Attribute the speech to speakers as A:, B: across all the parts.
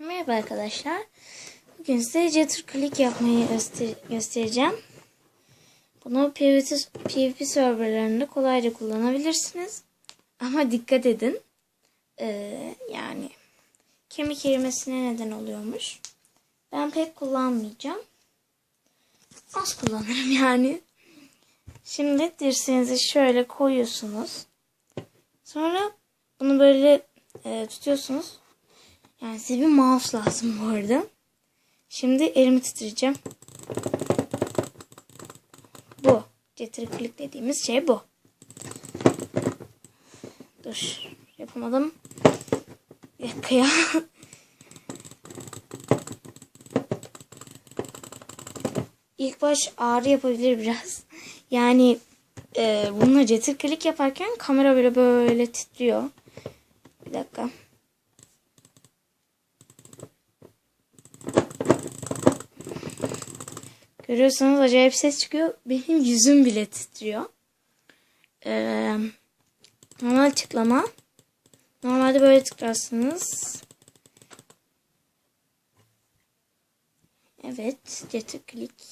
A: Merhaba arkadaşlar. Bugün size Jetter Click yapmayı göster göstereceğim. Bunu PvP, PvP serverlarında kolayca kullanabilirsiniz. Ama dikkat edin. Ee, yani kemik erimesine neden oluyormuş. Ben pek kullanmayacağım. Az kullanırım yani. Şimdi dirseğinizi şöyle koyuyorsunuz. Sonra bunu böyle e, tutuyorsunuz. Yani size bir mouse lazım bu arada. Şimdi elimi titreyeceğim. Bu. Getir dediğimiz şey bu. Dur. Yapamadım. Bir dakika ya. İlk baş ağrı yapabilir biraz. Yani e, bununla getir yaparken kamera böyle böyle titriyor. Bir dakika. Görüyorsanız acayip ses çıkıyor. Benim yüzüm bile titriyor. Ee, normal tıklama. Normalde böyle tıklarsınız. Evet. Getir klik.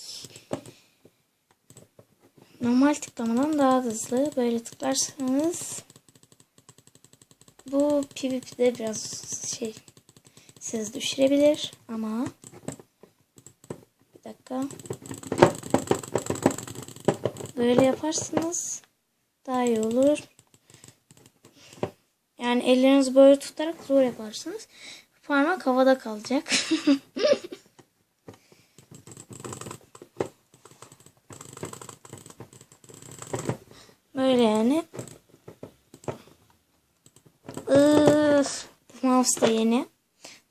A: Normal tıklamadan daha hızlı. Böyle tıklarsanız bu PvP'de biraz şey siz düşürebilir ama bir dakika böyle yaparsınız daha iyi olur. Yani ellerinizi böyle tutarak zor yaparsınız. Parmak havada kalacak. Böyle yani. Öf, mouse da yeni.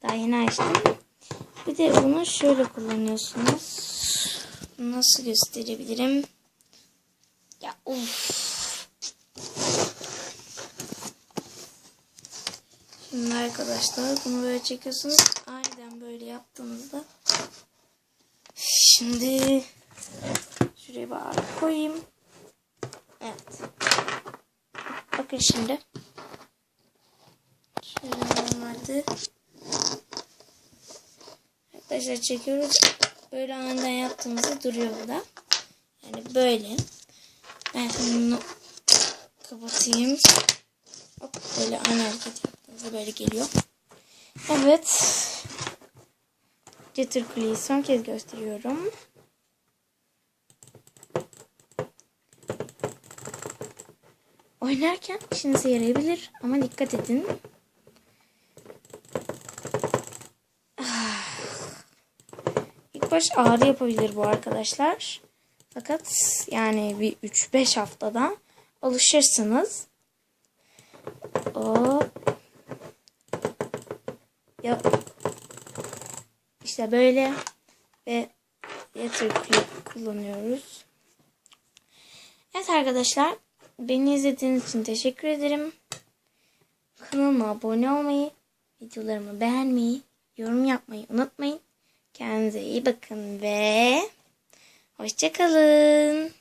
A: Daha yeni açtım. Bir de bunu şöyle kullanıyorsunuz. Nasıl gösterebilirim? Of. Şimdi arkadaşlar bunu böyle çekiyorsunuz. Aynen böyle yaptığınızda. Şimdi şuraya bağır koyayım. Evet. Bakın şimdi. Şöyle normalde. Arkadaşlar çekiyoruz. Böyle aniden yaptığımızda duruyor bu da. Yani böyle. Ben bunu kapatayım. Hop böyle aynı hareket yaptığımızda böyle geliyor. Evet. Getir kuleyi son kez gösteriyorum. Oynarken işinize yarayabilir ama dikkat edin. Ah. İlk baş ağrı yapabilir bu arkadaşlar. Fakat yani bir 3-5 haftada alışırsınız. O ya işte böyle ve yeter kullanıyoruz. Evet arkadaşlar Beni izlediğiniz için teşekkür ederim. Kanalıma abone olmayı, videolarımı beğenmeyi, yorum yapmayı unutmayın. Kendinize iyi bakın ve hoşçakalın.